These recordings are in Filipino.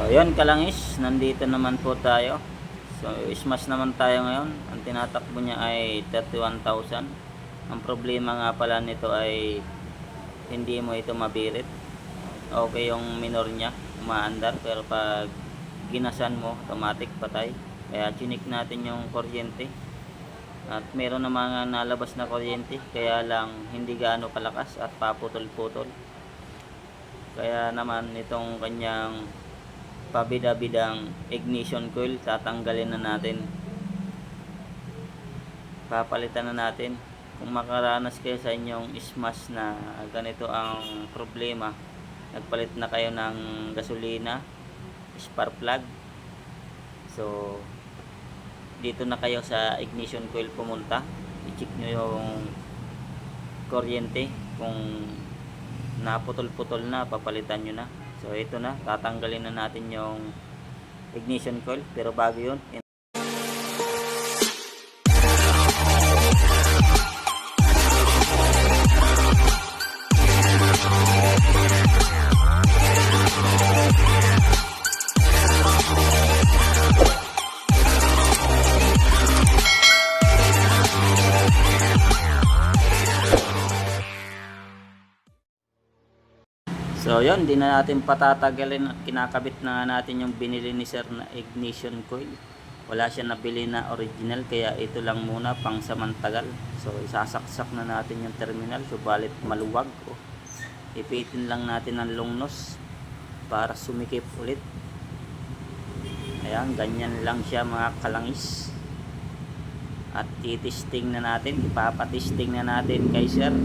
So, yun kalangis. Nandito naman po tayo. So, smash naman tayo ngayon. Ang tinatakbo niya ay 31,000. Ang problema nga pala nito ay hindi mo ito mabirit. Okay yung minor niya, umaandar. Pero pag ginasan mo, automatic patay. Kaya chinik natin yung kuryente. At meron na mga nalabas na kuryente. Kaya lang hindi gaano kalakas at paputol-putol. Kaya naman itong kanyang pabida-bidang ignition coil tatanggalin na natin. Papalitan na natin. Kung makaranas kayo sa inyong smash na ganito ang problema nagpalit na kayo ng gasolina spark plug. So dito na kayo sa ignition coil pumunta. I-check nyo yung kuryente. Kung naputol-putol na papalitan nyo na so ito na. Tatanggalin na natin yung ignition coil. Pero bago yun So yun, di na natin patatagalin at kinakabit na natin yung binili ni sir na ignition coil. Wala siya nabili na original kaya ito lang muna pang samantagal. So isasaksak na natin yung terminal subalit maluwag. Oh. Ipitin lang natin ang long nose para sumikip ulit. Ayan, ganyan lang siya mga kalangis. At titisting na natin, ipapatisting na natin kay sir.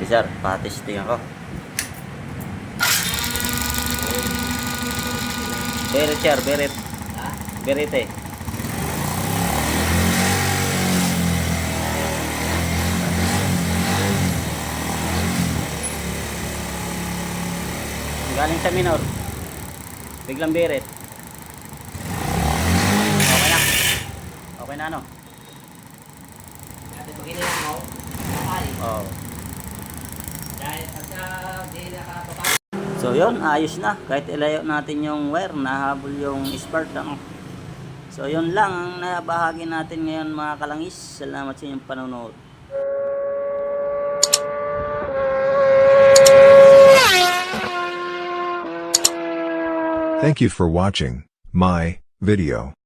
Kay sir, patisting ako. Beret sir, beret. Beret eh. Galing sa minor. Biglang beret. Okay na. Okay na ano? Dati pag iniyak mo, kapal. Oh. Dahil pagka di nakapapal. So yun, ayos na. Kahit ilayo natin yung wire, nahabol yung spark ano. So yun lang ang nabahagi natin ngayon mga kalangis. Salamat sa inyong panonood. Thank you for watching my video.